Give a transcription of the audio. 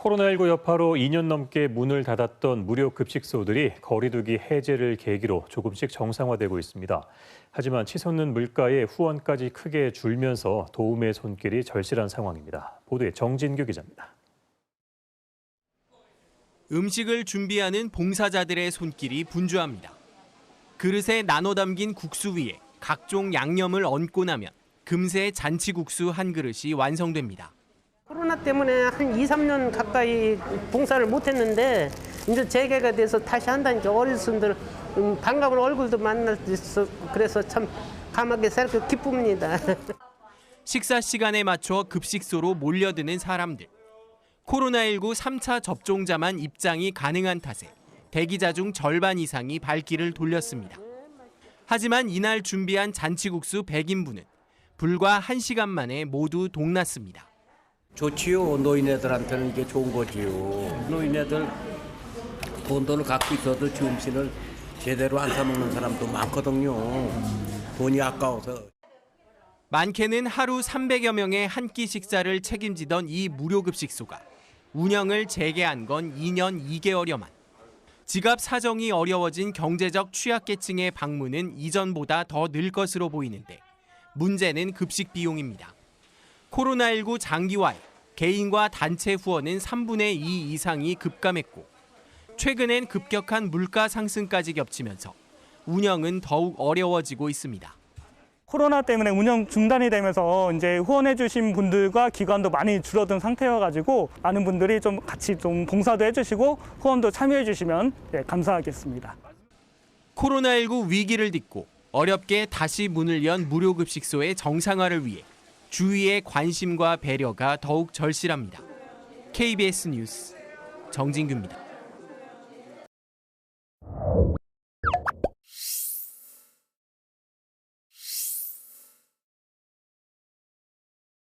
코로나19 여파로 2년 넘게 문을 닫았던 무료 급식소들이 거리두기 해제를 계기로 조금씩 정상화되고 있습니다. 하지만 치솟는 물가에 후원까지 크게 줄면서 도움의 손길이 절실한 상황입니다. 보도에 정진규 기자입니다. 음식을 준비하는 봉사자들의 손길이 분주합니다. 그릇에 나눠 담긴 국수 위에 각종 양념을 얹고 나면 금세 잔치국수 한 그릇이 완성됩니다. 코로나 때문에 한 2, 3년 가까이 봉사를 못했는데 이제 재개가 돼서 다시 한다니까 어르신들 음, 반가운 얼굴도 만날 수 있어 그래서 참 감하게 살고 기쁩니다. 식사 시간에 맞춰 급식소로 몰려드는 사람들. 코로나19 3차 접종자만 입장이 가능한 탓에 대기자 중 절반 이상이 발길을 돌렸습니다. 하지만 이날 준비한 잔치국수 100인분은 불과 1시간 만에 모두 동났습니다. 좋지요. 노인애들한테는 이게 좋은 거지요. 노인애들 돈 돈을 갖고 있어도 점심을 제대로 안 사먹는 사람도 많거든요. 돈이 아까워서. 많게는 하루 300여 명의 한 끼 식사를 책임지던 이 무료급식소가 운영을 재개한 건 2년 2개월여 만. 지갑 사정이 어려워진 경제적 취약계층의 방문은 이전보다 더 늘 것으로 보이는데 문제는 급식 비용입니다. 코로나19 장기화에 개인과 단체 후원은 3분의 2 이상이 급감했고 최근엔 급격한 물가 상승까지 겹치면서 운영은 더욱 어려워지고 있습니다. 코로나 때문에 운영 중단이 되면서 이제 후원해 주신 분들과 기관도 많이 줄어든 상태여 가지고 많은 분들이 좀 같이 좀 봉사도 해 주시고 후원도 참여해 주시면 예, 감사하겠습니다. 코로나19 위기를 딛고 어렵게 다시 문을 연 무료 급식소의 정상화를 위해 주위의 관심과 배려가 더욱 절실합니다. KBS 뉴스 정진규입니다.